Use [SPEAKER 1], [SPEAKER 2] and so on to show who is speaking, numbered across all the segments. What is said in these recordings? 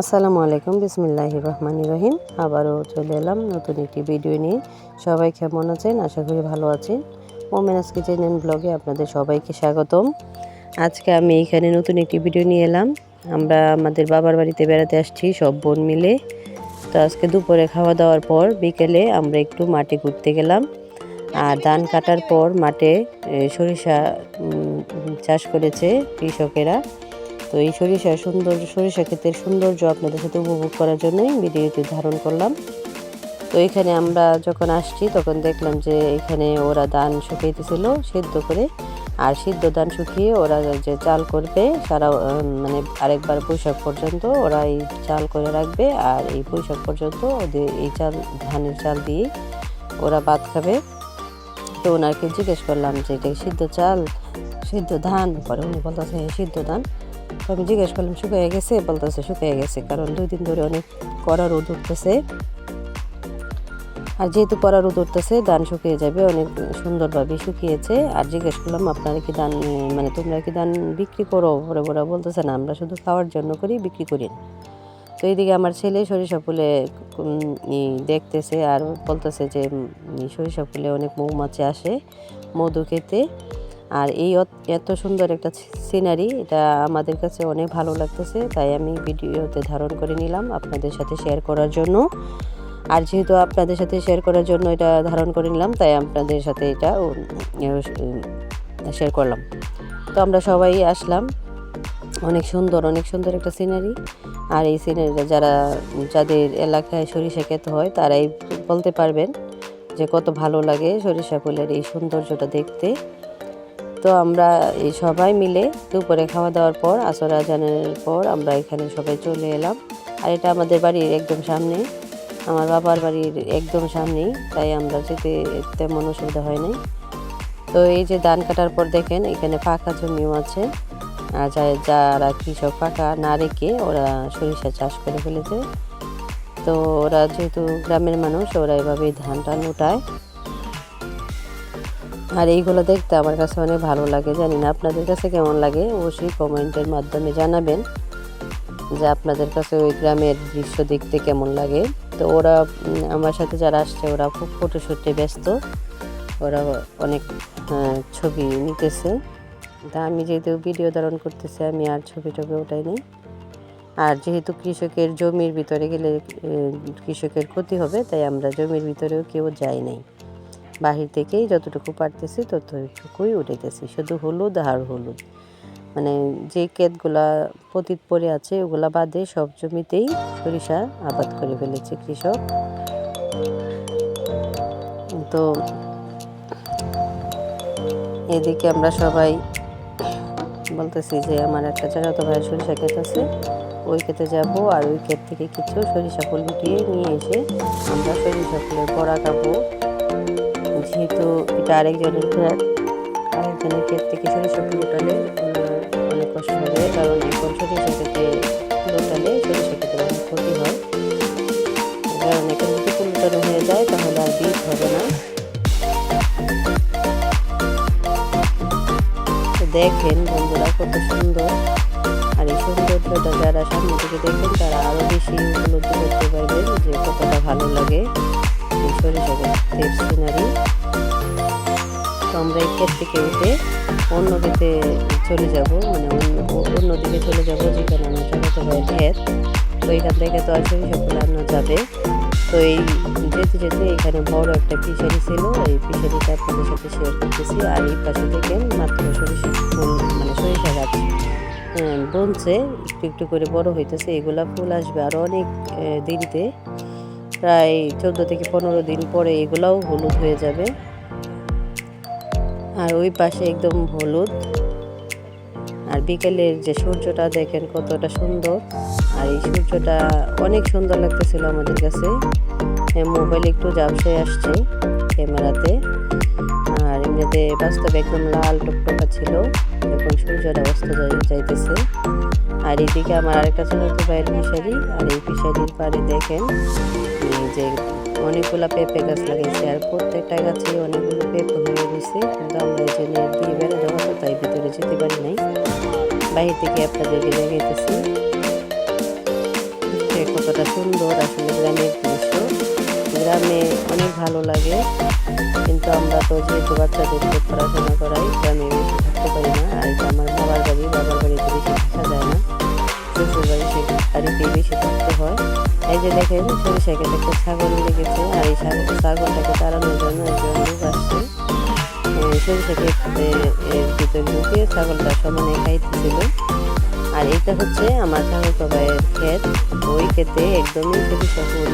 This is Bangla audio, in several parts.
[SPEAKER 1] আসসালামু আলাইকুম বিসমিল্লাহ রহমান রহিম। আবারও চলে এলাম নতুন একটি ভিডিও নিয়ে। সবাই কেমন আছেন? আশা করি ভালো আছেন। ওমেনাস কিচেন অ্যান্ড ব্লগে আপনাদের সবাইকে স্বাগতম। আজকে আমি এখানে নতুন একটি ভিডিও নিয়ে এলাম। আমরা আমাদের বাবার বাড়িতে বেড়াতে আসছি সব বোন মিলে। তো আজকে দুপুরে খাওয়া দাওয়ার পর বিকেলে আমরা একটু মাঠে ঘুরতে গেলাম। আর ধান কাটার পর মাঠে সরিষা চাষ করেছে কৃষকেরা। তো এই সরিষা সুন্দর সরিষা ক্ষেতের সৌন্দর্য আপনাদের সাথে উপভোগ করার জন্যই ভিডিওটি ধারণ করলাম। তো এখানে আমরা যখন আসছি তখন দেখলাম যে এখানে ওরা ধান শুকাইতেছিল সিদ্ধ করে। আর সিদ্ধ ধান শুকিয়ে ওরা যে চাল করবে সারা মানে আরেকবার বৈশাখ পর্যন্ত ওরা এই চাল করে রাখবে। আর এই বৈশাখ পর্যন্ত ওদের এই চাল ধানের চাল দিয়ে ওরা ভাত খাবে। তো ওনাকে জিজ্ঞেস করলাম যে এটা সিদ্ধ চাল? সিদ্ধ ধান? পরে উনি বলতেছে "হ্যাঁ, সিদ্ধ ধান। তো আমি জিজ্ঞেস করলাম শুকিয়ে গেছে? বলতেছে শুকিয়ে গেছে। কারণ দুই দিন ধরে অনেক কড়া রোদ উঠতেছে। আর যেহেতু কড়া রোদ উঠতেছে, ধান শুকিয়ে যাবে, অনেক সুন্দরভাবে শুকিয়েছে। আর জিজ্ঞেস করলাম, আপনারা কি ধান মানে তোমরা কি ধান বিক্রি করো? বড় বড় বলতেছে, না, আমরা শুধু খাওয়ার জন্য করি, বিক্রি করি না। তো এইদিকে আমার ছেলে সরিষা ফুলে দেখতেছে আর বলতেছে যে সরিষা ফুলে অনেক মৌমাছি আসে মধু খেতে। আর এই এত সুন্দর একটা সিনারি এটা আমাদের কাছে অনেক ভালো লাগতেছে, তাই আমি ভিডিওতে ধারণ করে নিলাম আপনাদের সাথে শেয়ার করার জন্য। আর যেহেতু আপনাদের সাথে শেয়ার করার জন্য এটা ধারণ করে নিলাম, তাই আপনাদের সাথে এটা শেয়ার করলাম। তো আমরা সবাই আসলাম। অনেক সুন্দর অনেক সুন্দর একটা সিনারি আর এই সিনারিটা যারা, যাদের এলাকায় সরিষা ক্ষেত হয়, তারাই বলতে পারবেন যে কত ভালো লাগে সরিষা ফুলের এই সৌন্দর্যটা দেখতে। তো আমরা এই সবাই মিলে দুপুরে খাওয়া দাওয়ার পর, আসর আজানের পর আমরা এখানে সবাই চলে এলাম। আর এটা আমাদের বাড়ির একদম সামনে আমার বাবার বাড়ির একদম সামনেই, তাই আমরা যেতে তেমন অসুবিধা হয় তো এই যে ধান কাটার পর দেখেন, এখানে ফাঁকা জমিও আছে। আর যারা কৃষক ফাঁকা না রেখে ওরা সরিষা চাষ করে ফেলেছে। তো ওরা যেহেতু গ্রামের মানুষ, ওরা এভাবেই ধান টান উঠায় আর এইগুলো দেখতে আমার কাছে অনেক ভালো লাগে জানি না আপনাদের কাছে কেমন লাগে? অবশ্যই কমেন্টের মাধ্যমে জানাবেন যে আপনাদের কাছে ওই গ্রামের দৃশ্য দেখতে কেমন লাগে। তো ওরা আমার সাথে যারা আসছে ওরা খুব ফটোশ্যুটে ব্যস্ত। ওরা অনেক আহ, ছবি নিতেছে। তা আমি যেহেতু ভিডিও ধারণ করতেছি আমি আর ছবি টবি ওটাই নেই। আর যেহেতু কৃষকের জমির ভিতরে গেলে কৃষকের ক্ষতি হবে তাই আমরা জমির ভিতরেও কেউ যাই নাই। বাহির থেকেই যতটুকু পারতেছি ততটুকুই উঠাইতেছি। শুধু হলুদ আর হলুদ। মানে যে ক্ষেতগুলা পতিত পড়ে আছে, ওগুলা বাদে সব জমিতেই সরিষা আবাদ করে ফেলেছে কৃষক। তো এদিকে আমরা সবাই বলতেছি যে আমার একটা চাচাতো ভাইয়ের সরিষা ক্ষেত আছে, ওই ক্ষেতে যাব আর ওই ক্ষেত থেকে কিছু সরিষা ফুল গুটিয়ে নিয়ে এসে আমরা সরিষা ফুলের বড়া খাব। যেহেতু এটা আরেকজনের ক্ষেত আরেকজনের ক্ষেত থেকে সরিষা উঠালে অনেক কষ্ট হবে, কারণ এখন সরিষা ফুল উঠালে সরিষা ক্ষেতে অনেক ক্ষতি হয়। কারণ এখানে যদি উঠানো হয়ে যায়, তাহলে আর বীজ হবে না। দেখেন বন্ধুরা কত সুন্দর। আর এই সৌন্দর্যটা যারা সামনে থেকে দেখবেন তারা আরও বেশি উপলব্ধি করতে পারবেন যে কতটা ভালো লাগে। সরিষা ক্ষেতের সিনারি তো আমরা এই ক্ষেত থেকে উঠে অন্য ক্ষেতে চলে যাব। মানে অন্য দিকে চলে যাব যেখানে আমার ছোটো ভাইয়ের ক্ষেত। তো এখান থেকে তো আর সরিষা ফুল আনা যাবে। তো এই যেতে যেতে এখানে বড় একটা ফিশারি ছিল। এই ফিশারিটা আপনাদের সাথে শেয়ার করতেছি। আর এই পাশে দেখেন মাত্র সরিষা মানে সরিষা গাছ বনছে। একটু একটু করে বড় হইতেছে। এগুলা ফুল আসবে আরও অনেক দিনতে প্রায় চোদ্দ থেকে পনেরো দিন পরে এগুলাও হলুদ হয়ে যাবে। আর ওই পাশে একদম হলুদ। আর বিকেলের যে সূর্যটা, দেখেন কতটা সুন্দর। আর এই সূর্যটা অনেক সুন্দর লাগতেছিল আমাদের কাছে। মোবাইল একটু জাপসে আসছে ক্যামেরাতে। আর এমনিতে বাস্তবে একদম লাল টকটকা ছিল। এখন সূর্যটা অস্ত যাই- যাইতেছে। আর এদিকে আমার আরেকটা ছিল ছোট ভাইয়ের ফিশারি আর এই ফিশারির পাড়ে দেখেন যে অনেকগুলা পেঁপে গাছ লাগাইছে আর প্রত্যেকটা গাছে অনেকগুলো পেঁপে হয়ে গেছে কিন্তু আমরা এই যে নেট দিয়ে বেড়ে দেওয়া তো তাই ভিতরে যেতে পারি নাই। বাইরে থেকে আপনাদেরকে দেখাইতেছি। কতটা সুন্দর আসলে গ্রামের দৃশ্য। গ্রামে অনেক ভালো লাগে, কিন্তু আমরা তো যেহেতু বাচ্চাদেরকে পড়াশোনা করাই, গ্রামে বেশি থাকতে পারি না। আর আমার বাবার বাড়ি, বাবার বেশি থাকা যায় না। শ্বশুর বাড়ি বাড়িতে বেশি ছাগল লেগেছে আর এই ছাগল ছাগলটাকে তাড়ানোর জন্য একজন লোক আসছে সরিষা খেতে ভিতরে ঢুকিয়ে ছাগলটা সমানে আর এটা হচ্ছে আমার ঠাকুর ভাইয়ের ক্ষেত ওই ক্ষেতে একদমই সরিষা ফুল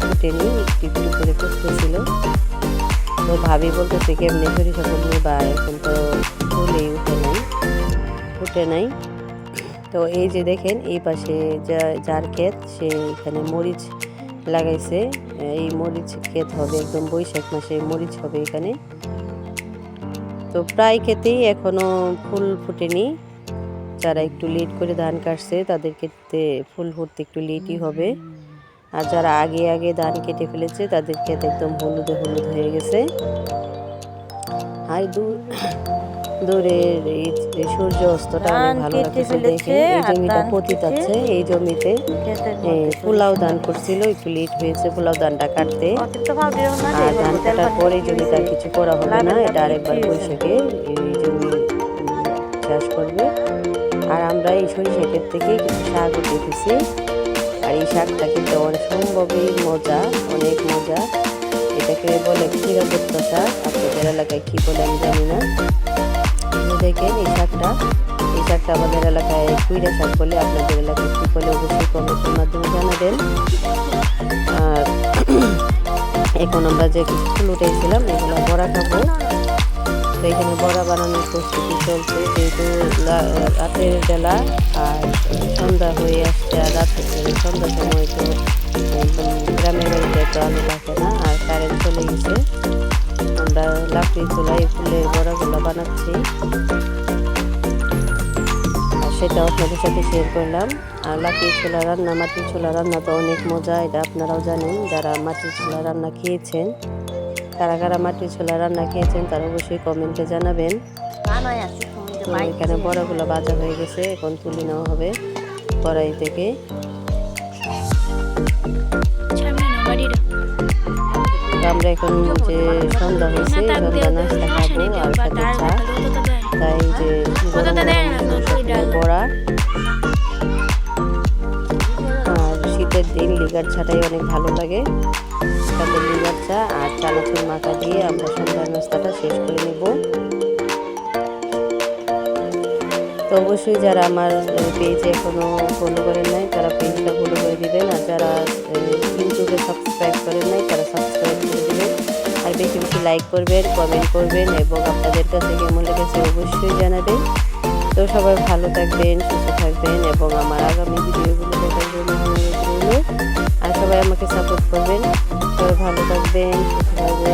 [SPEAKER 1] ফুটেনি একটু করে ফুটতেছিল তো ভাবি বলতেছে কেমনি সরিষা ফুল নিবা এখন তো ফুলেই উঠে নাই ফুটে নাই। তো এই যে দেখেন, এই পাশে যা, যার ক্ষেত, সে এখানে মরিচ লাগাইছে। এই মরিচ ক্ষেত হবে একদম বৈশাখ মাসে, মরিচ হবে এখানে। তো প্রায় ক্ষেতেই এখনও ফুল ফুটেনি। যারা একটু লেট করে ধান কাটছে, তাদের ক্ষেত্রে ফুল ফুটতে একটু লেটই হবে। আর যারা আগে আগে ধান কেটে ফেলেছে, তাদের ক্ষেত একদম হলুদে হলুদ হয়ে গেছে। আর দূর দূরের এই সূর্য অস্তটা অনেক ভালো
[SPEAKER 2] ফেলেছে,
[SPEAKER 1] দেখেন এই জমিটা পতিত আছে এই জমিতে। পোলাও দান করছিল একটু লেট হয়েছে পোলাও দানটা কাটতে। আর ধান কাটার পরে আর কিছু করা হবে না এটা আরেকবার বৈশাখে এই জমি চাষ করবে। আর আমরা এই সরিষা ক্ষেত থেকে কিছু শাক উঠেছি। আর এই শাকটা কিন্তু অসম্ভবই মজা অনেক মজা। এটাকে বলে ক্ষীরদত্ত শাক। আপনাদের এলাকায় কী বলে আমি জানি না। দেখেন এই শাকটা। এই শাকটা আমাদের এলাকায় কুইরা শাক বলে আপনাদের এলাকায় কী বলে অবশ্যই কমেন্টের মাধ্যমে জানাবেন। আর এখন আমরা যে কিছু ফুল উঠেছিলাম, এগুলো বড়া খাব। তো এখানে বড়া বানানোর প্রস্তুতি চলছে, যেহেতু রাতের বেলা আর সন্ধ্যা হয়ে আসছে আর রাত সন্ধ্যার সময় তো গ্রামের বাড়িতে তো আলো থাকে না, আর কারেন্ট চলে গেছে। আমরা লাকড়ি চুলায় ফুলের বড়াগুলো বানাচ্ছি। আর সেটা আপনাদের সাথে শেয়ার করলাম। আর লাকড়ি ছোলা রান্না মাটির ছোলা রান্না তো অনেক মজা এটা আপনারাও জানেন। যারা মাটির ছোলা রান্না খেয়েছেন কারা কারা মাটির ছোলা রান্না খেয়েছেন তারা অবশ্যই কমেন্টে জানাবেন। এখানে। বড়াগুলো ভাজা হয়ে গেছে এখন তুলে নেওয়া হবে কড়াই থেকে। আমরা এখন যে সন্ধ্যা হয়েছে সন্ধ্যা নাস্তা খাব আর সাথে চা। তাই যে বড়া। আর শীতের দিন লিগার চাটাই অনেক ভালো লাগে। সাথে লিগার চা আর চানাচুর মাখা দিয়ে আমরা সন্ধ্যার নাস্তাটা শেষ করে নেব। তো অবশ্যই যারা আমার পেজে এখনও ফলো করেন নাই তারা পেজটা ফলো করে দিবেন। আর যারা ইউটিউবে সাবস্ক্রাইব করেন নাই বেশি বেশি লাইক করবেন কমেন্ট করবেন এবং আপনাদের কাছে কেমন লেগেছে অবশ্যই জানাবেন। তো সবাই ভালো থাকবেন, সুস্থ থাকবেন এবং আমার আগামী ভিডিওগুলো দেখার জন্য আর সবাই আমাকে সাপোর্ট করবেন। সবাই ভালো থাকবেন, সুস্থ থাকবেন।